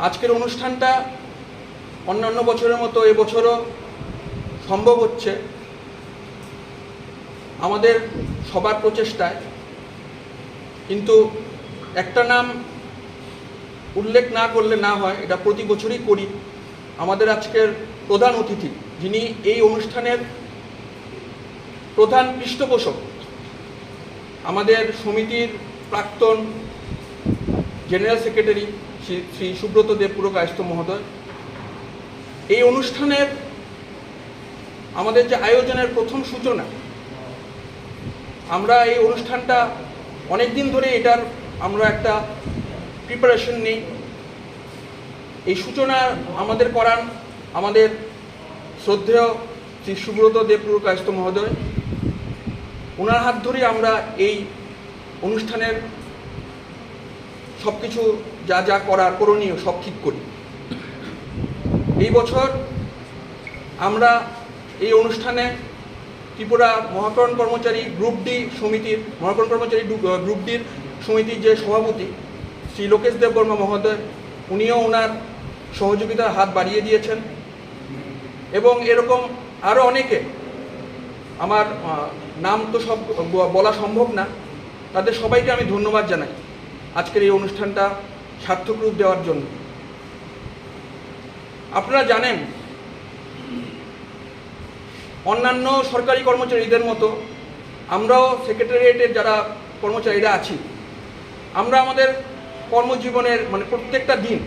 আজকের অনুষ্ঠানটা অন্যান্য বছরের মতো এবছরও সম্ভব হচ্ছে। আমাদের সবার প্রচেষ্টায়। কিন্তু একটা নাম উল্লেখ না করলে না হয়, এটা প্রতি বছরই করি। আমাদের আজকের প্রধান অতিথি, যিনি এই অনুষ্ঠানের প্রধান পৃষ্ঠপোষক, আমাদের সমিতির প্রাক্তন জেনারেল সেক্রেটারি শ্রী শ্রী সুব্রত দেব পুরকায়স্থ মহোদয়, এই অনুষ্ঠানের আমাদের যে আয়োজনের প্রথম সূচনা, আমরা এই অনুষ্ঠানটা অনেক দিন ধরে এটার আমরা একটা প্রিপারেশন নিই। এই সূচনা আমাদের করান আমাদের শ্রদ্ধেয় শ্রী সুব্রত দেবপুর কায়স্থ মহোদয়। ওনার হাত ধরেই আমরা এই অনুষ্ঠানের সব কিছু যা যা করার করণীয় সব ঠিক করি। এই বছর আমরা এই অনুষ্ঠানে ত্রিপুরা মহাকরণ কর্মচারী গ্রুপ ডি সমিতির, মহাকরণ কর্মচারী গ্রুপ ডির সমিতির যে সভাপতি শ্রী লোকেশ দেববর্মা মহোদয়, উনিও ওনার সহযোগিতার হাত বাড়িয়ে দিয়েছেন। এবং এরকম আরও অনেকে, আমার নাম তো সব বলা সম্ভব না, তাদের সবাইকে আমি ধন্যবাদ জানাই। আজকের এই অনুষ্ঠানটা সার্থক রূপ দেওয়ার জন্য। আপনারা জানেন, অন্যান্য সরকারি কর্মচারীদের মতো আমরাও সেক্রেটারিয়েটের যারা কর্মচারীরা আছি, আমরা আমাদের কর্মজীবনের মানে প্রত্যেকটা দিন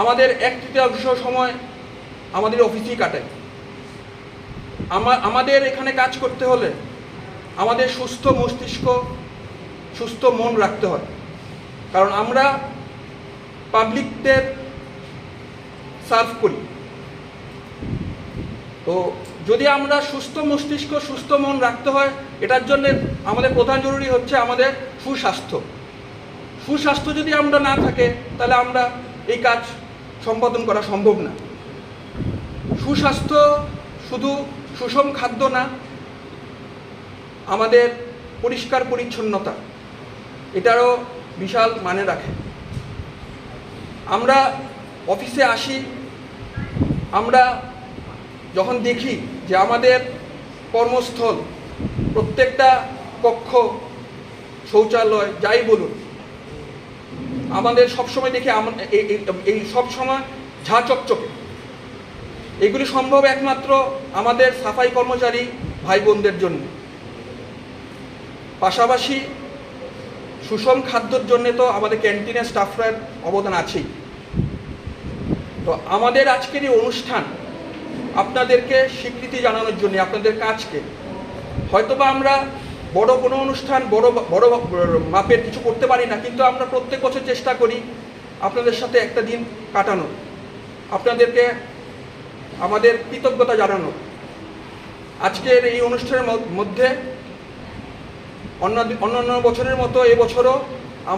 আমাদের এক তৃতীয়াংশ সময় আমাদের অফিসেই কাটাই। আমাদের এখানে কাজ করতে হলে আমাদের সুস্থ মস্তিষ্ক সুস্থ মন রাখতে হয়। কারণ আমরা পাবলিকদের সার্ভ করি। তো যদি আমরা সুস্থ মস্তিষ্ক, সুস্থ মন রাখতে হয়, এটার জন্য আমাদের প্রধান জরুরি হচ্ছে আমাদের সুস্বাস্থ্য। সুস্বাস্থ্য যদি আমরা না থাকে, তাহলে আমরা এই কাজ সম্পাদন করা সম্ভব না। সুস্বাস্থ্য শুধু সুষম খাদ্য না, আমাদের পরিষ্কার পরিচ্ছন্নতা। এটারও বিশাল মানে রাখে। আমরা অফিসে আসি, আমরা যখন দেখি যে আমাদের কর্মস্থল, প্রত্যেকটা কক্ষ, শৌচালয়, যাই বলুন, আমাদের সবসময় দেখি এই সবসময় ঝা চকচকে। এগুলি সম্ভব একমাত্র আমাদের সাফাই কর্মচারী ভাই বোনদের জন্য। পাশাপাশি সুষম খাদ্যর জন্য তো আমাদের ক্যান্টিনের স্টাফরার অবদান আছেই। তো আমাদের আজকের এই অনুষ্ঠান আপনাদেরকে স্বীকৃতি জানানোর জন্য, আপনাদের কাজকে। হয়তোবা আমরা বড় কোনো অনুষ্ঠান, বড় বড় মাপের কিছু করতে পারি না, কিন্তু আমরা প্রত্যেক বছর চেষ্টা করি আপনাদের সাথে একটা দিন কাটানোর। আপনাদেরকে আমাদের কৃতজ্ঞতা জানানো আজকের এই অনুষ্ঠানের মধ্য- অন্য অন্যান্য বছরের মতো এবছরও